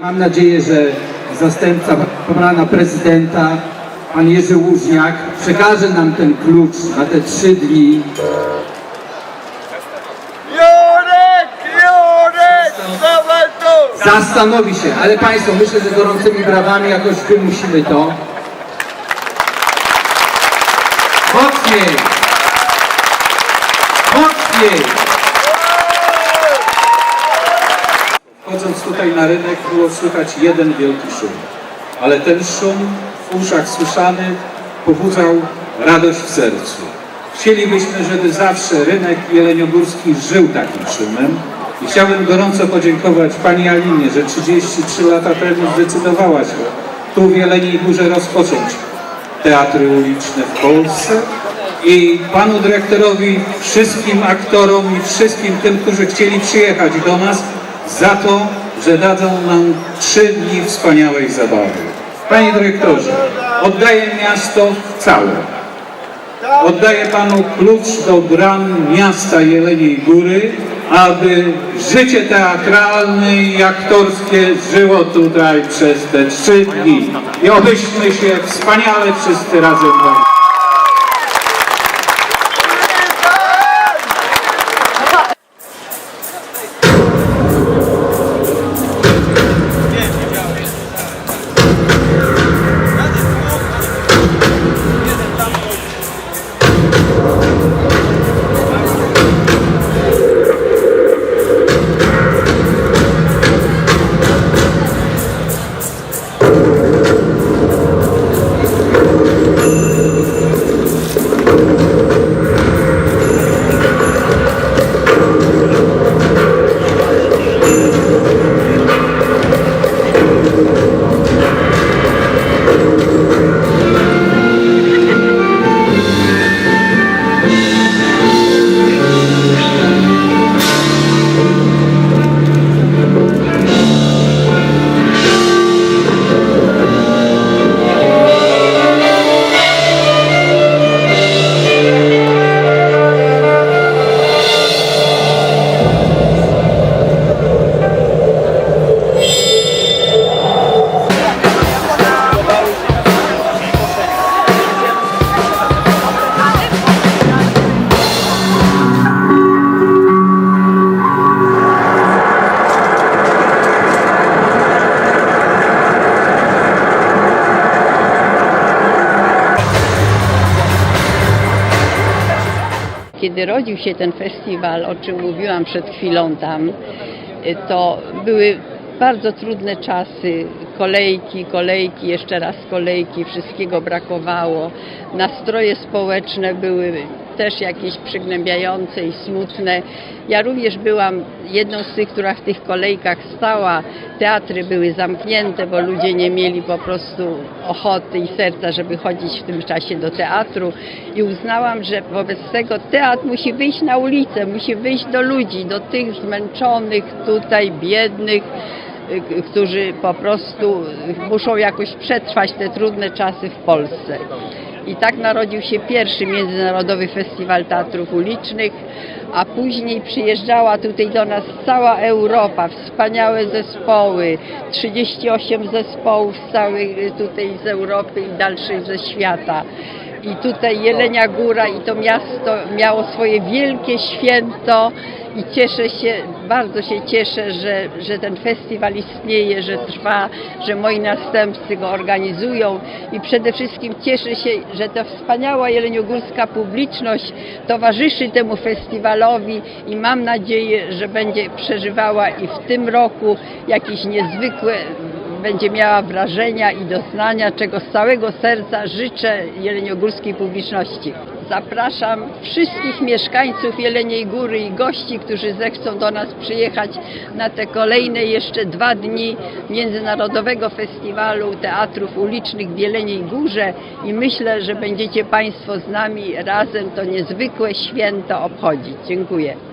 Mam nadzieję, że zastępca pana prezydenta, pan Jerzy Łużniak, przekaże nam ten klucz na te trzy dni. Jurek! Jurek! Dawaj tu! Zastanowi się, ale państwo, myślę, że gorącymi brawami jakoś wymusimy to. Mocniej! Mocniej! Tutaj na rynek było słychać jeden wielki szum, ale ten szum w uszach słyszany pobudzał radość w sercu. Chcielibyśmy, żeby zawsze rynek jeleniogórski żył takim szumem. I chciałbym gorąco podziękować Pani Alinie, że 33 lata temu zdecydowała się tu w Jeleniej Górze rozpocząć teatry uliczne w Polsce. I panu dyrektorowi, wszystkim aktorom i wszystkim tym, którzy chcieli przyjechać do nas za to, że dadzą nam trzy dni wspaniałej zabawy. Panie dyrektorze, oddaję miasto całe. Oddaję panu klucz do bram miasta Jeleniej Góry, aby życie teatralne i aktorskie żyło tutaj przez te trzy dni. I obyśmy się wspaniale wszyscy razem bawili. Kiedy rodził się ten festiwal, o czym mówiłam przed chwilą tam, y, to były bardzo trudne czasy, kolejki, kolejki, jeszcze raz kolejki, wszystkiego brakowało. Nastroje społeczne były też jakieś przygnębiające i smutne. Ja również byłam jedną z tych, która w tych kolejkach stała. Teatry były zamknięte, bo ludzie nie mieli po prostu ochoty i serca, żeby chodzić w tym czasie do teatru. I uznałam, że wobec tego teatr musi wyjść na ulicę, musi wyjść do ludzi, do tych zmęczonych tutaj, biednych, którzy po prostu muszą jakoś przetrwać te trudne czasy w Polsce. I tak narodził się pierwszy Międzynarodowy Festiwal Teatrów Ulicznych, a później przyjeżdżała tutaj do nas cała Europa, wspaniałe zespoły, 38 zespołów z całej y, tutaj z Europy i dalszych ze świata. I tutaj Jelenia Góra i to miasto miało swoje wielkie święto i cieszę się, bardzo się cieszę, że, że ten festiwal istnieje, że trwa, że moi następcy go organizują. I przede wszystkim cieszę się, że ta wspaniała jeleniogórska publiczność towarzyszy temu festiwalowi i mam nadzieję, że będzie przeżywała i w tym roku jakieś niezwykłe będzie miała wrażenia i doznania, czego z całego serca życzę jeleniogórskiej publiczności. Zapraszam wszystkich mieszkańców Jeleniej Góry i gości, którzy zechcą do nas przyjechać na te kolejne jeszcze dwa dni Międzynarodowego Festiwalu Teatrów Ulicznych w Jeleniej Górze i myślę, że będziecie Państwo z nami razem to niezwykłe święto obchodzić. Dziękuję.